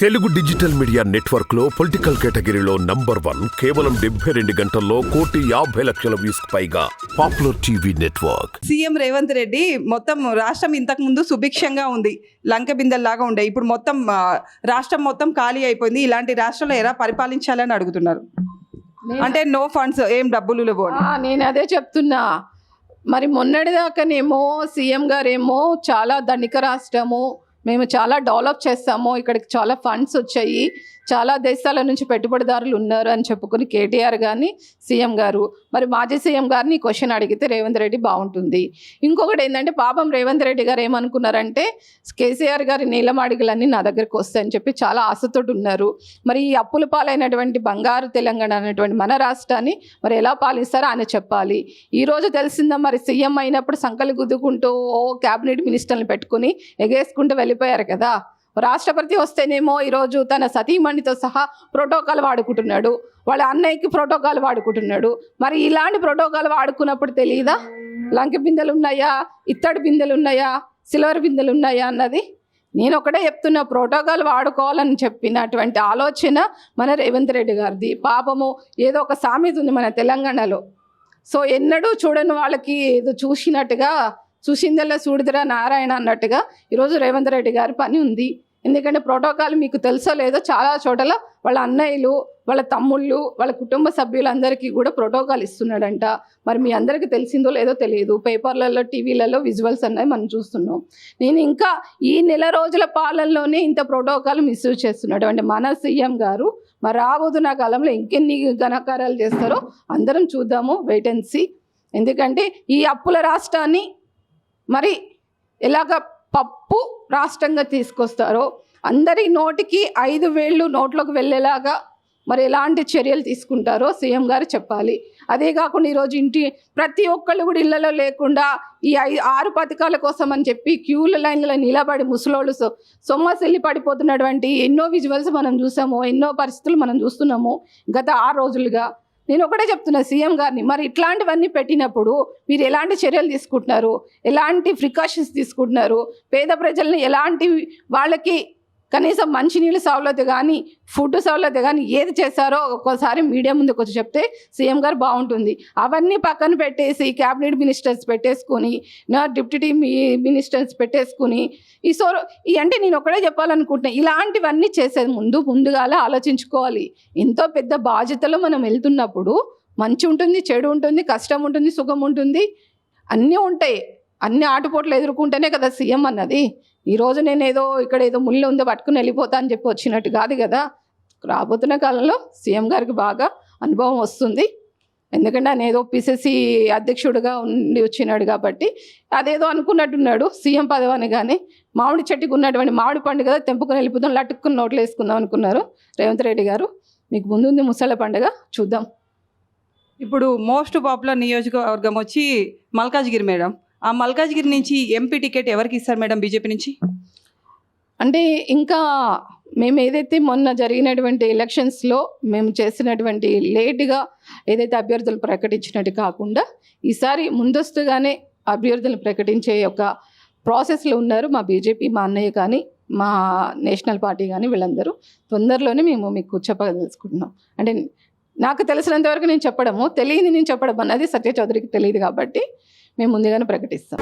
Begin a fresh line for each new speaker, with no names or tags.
Telugu digital media నెట్వర్క్లో political కేటగిరీలో number one కేవలం డెబ్బై రెండు గంటల్లో కోటి యాభై లక్షల వ్యూస్ పైగా popular TV network.
CM Revanth Reddy మొత్తం రాష్ట్రం ఇంతకు ముందు సుభిక్షంగా ఉంది లంక బిందెల్లాగా ఉండే. ఇప్పుడు మొత్తం ఆ, రాష్ట్రం మొత్తం ఖాళీ అయిపోయింది. ఇలాంటి రాష్ట్రంలో ఎలా పరిపాలించాలని అడుగుతున్నారు? అంటే నో ఫండ్స్ ఏం డబ్బులు లేవు అని.
ఆ, నేను అదే చెప్తున్నా. మరి మొన్నటిదాకానేమో సీఎం గారేమో చాలా ధనిక రాష్ట్రము మేము చాలా డెవలప్ చేస్తాము. ఇక్కడికి చాలా ఫండ్స్ వచ్చాయి. చాలా దేశాల నుంచి పెట్టుబడిదారులు ఉన్నారు అని చెప్పుకుని కేటీఆర్ గారిని సీఎం గారు మరి మాజీ సీఎం గారిని క్వశ్చన్ అడిగితే రేవంత్ రెడ్డి బాగుంటుంది. ఇంకొకటి ఏంటంటే పాపం రేవంత్ రెడ్డి గారు ఏమనుకున్నారంటే కేసీఆర్ గారి నీలమాడిగలన్నీ నా దగ్గరికి వస్తాయని చెప్పి చాలా ఆశతోటి ఉన్నారు. మరి ఈ అప్పుల పాలైనటువంటి బంగారు తెలంగాణ అనేటువంటి మన రాష్ట్రాన్ని మరి ఎలా పాలిస్తారో ఆయన చెప్పాలి. ఈ రోజు తెలిసిందా మరి సీఎం అయినప్పుడు సంకలు గుద్దుకుంటూ ఓ క్యాబినెట్ మినిస్టర్ని పెట్టుకుని ఎగేసుకుంటూ వెళ్ళి వెళ్ళిపోయారు కదా. రాష్ట్రపతి వస్తేనేమో ఈరోజు తన సతీమణితో సహా ప్రోటోకాల్ వాడుకుంటున్నాడు. వాళ్ళ అన్నయ్యకి ప్రోటోకాల్ వాడుకుంటున్నాడు. మరి ఇలాంటి ప్రోటోకాల్ వాడుకున్నప్పుడు తెలియదా లంక బిందెలు ఉన్నాయా ఇత్తడి బిందెలు ఉన్నాయా సిల్వర్ బిందెలు ఉన్నాయా అన్నది? నేను ఒకటే చెప్తున్నా ప్రోటోకాల్ వాడుకోవాలని చెప్పినటువంటి ఆలోచన మన రేవంత్ రెడ్డి గారిది. పాపము ఏదో ఒక సామెత ఉంది మన తెలంగాణలో. సో ఎన్నడూ చూడని వాళ్ళకి ఏదో చూసినట్టుగా చూసిందల్లా చూడదురా నారాయణ అన్నట్టుగా ఈరోజు రేవంత్ రెడ్డి గారి పని ఉంది. ఎందుకంటే ప్రోటోకాల్ మీకు తెలుసో లేదో చాలా చోట్ల వాళ్ళ అన్నయ్యలు వాళ్ళ తమ్ముళ్ళు వాళ్ళ కుటుంబ సభ్యులందరికీ కూడా ప్రోటోకాల్ ఇస్తున్నాడంట. మరి మీ అందరికీ తెలిసిందో లేదో తెలియదు. పేపర్లలో టీవీలలో విజువల్స్ అన్నవి మనం చూస్తున్నాం. నేను ఇంకా ఈ నెల రోజుల పాలనలోనే ఇంత ప్రోటోకాల్ మిస్యూజ్ చేస్తున్నాడు. అంటే మన సీఎం గారు మరి రాబోతున్న కాలంలో ఇంకెన్ని ఘనకారాలు చేస్తారో అందరం చూద్దాము వెయిట్ అండ్ సీ ఎందుకంటే ఈ అప్పుల రాష్ట్రాన్ని మరి ఎలాగ పప్పు రాష్ట్రంగా తీసుకొస్తారో అందరి నోటికి ఐదు వేళ్ళు నోట్లోకి వెళ్ళేలాగా మరి ఎలాంటి చర్యలు తీసుకుంటారో సీఎం గారు చెప్పాలి. అదే కాకుండా ఈరోజు ఇంటి ప్రతి ఒక్కళ్ళు కూడా ఇళ్ళలో లేకుండా ఈ ఐ ఆరు పథకాల కోసం అని చెప్పి క్యూల లైన్లో నిలబడి ముసలోళ్ళు సో సొమ్మసిల్లి పడిపోతున్నటువంటి ఎన్నో విజువల్స్ మనం చూసాము ఎన్నో పరిస్థితులు మనం చూస్తున్నాము గత ఆరు రోజులుగా. నేను ఒకటే చెప్తున్నా సీఎం గారిని. మరి ఇట్లాంటివన్నీ పెట్టినప్పుడు మీరు ఎలాంటి చర్యలు తీసుకుంటున్నారు? ఎలాంటి ప్రికాషన్స్ తీసుకుంటున్నారు? పేద ప్రజల్ని ఎలాంటి వాళ్ళకి కనీసం మంచినీళ్ళు సౌలత కానీ ఫుడ్ సౌలత కానీ ఏది చేశారో ఒక్కోసారి మీడియా ముందుకు వచ్చి చెప్తే సీఎం గారు బాగుంటుంది. అవన్నీ పక్కన పెట్టేసి క్యాబినెట్ మినిస్టర్స్ పెట్టేసుకొని నా డిప్యూటీ మినిస్టర్స్ పెట్టేసుకుని ఈ సో ఈ అంటే నేను ఒకటే చెప్పాలనుకుంటున్నా ఇలాంటివన్నీ చేసేది ముందు ముందుగాల ఆలోచించుకోవాలి. ఎంతో పెద్ద బాధ్యతలో మనం వెళ్తున్నప్పుడు మంచి ఉంటుంది చెడు ఉంటుంది కష్టం ఉంటుంది సుఖం ఉంటుంది అన్నీ ఉంటాయి. అన్ని ఆటుపోట్లు ఎదుర్కొంటేనే కదా సీఎం అన్నది. ఈరోజు నేను ఏదో ఇక్కడ ఏదో ముళ్ళు ఉందో పట్టుకుని వెళ్ళిపోతా అని చెప్పి వచ్చినట్టు కాదు కదా. రాబోతున్న కాలంలో సీఎం గారికి బాగా అనుభవం వస్తుంది. ఎందుకంటే ఆయన ఏదో పిసిసి అధ్యక్షుడిగా ఉండి వచ్చినాడు కాబట్టి అదేదో అనుకున్నట్టున్నాడు సీఎం పదవని కానీ మామిడి చెట్టుకు ఉన్నటువంటి మామిడి పండుగ కదా తెంపుకొని వెళ్ళిపోతాం లట్టుకుని నోట్లు వేసుకుందాం అనుకున్నారు రేవంత్ రెడ్డి గారు. మీకు ముందుంది ముసళ్ళ పండుగ చూద్దాం.
ఇప్పుడు మోస్ట్ పాపులర్ నియోజకవర్గం వచ్చి మల్కాజ్గిరి మేడం. ఆ మల్కాజ్గిరి నుంచి ఎంపీ టికెట్ ఎవరికి ఇస్తారు మేడం బీజేపీ నుంచి?
అంటే ఇంకా మేము ఏదైతే మొన్న జరిగినటువంటి ఎలక్షన్స్లో మేము చేసినటువంటి లేట్గా ఏదైతే అభ్యర్థులు ప్రకటించినట్టు కాకుండా ఈసారి ముందస్తుగానే అభ్యర్థులు ప్రకటించే యొక్క ప్రాసెస్లో ఉన్నారు మా బీజేపీ మా అన్నయ్య కానీ మా నేషనల్ పార్టీ కానీ వీళ్ళందరూ. తొందరలోనే మేము మీకు చెప్పదలుచుకుంటున్నాం. అంటే నాకు తెలిసినంతవరకు నేను చెప్పడము తెలియని నేను చెప్పడం అన్నది సత్య చౌదరికి తెలియదు కాబట్టి మేము ముందుగానే ప్రకటిస్తాం.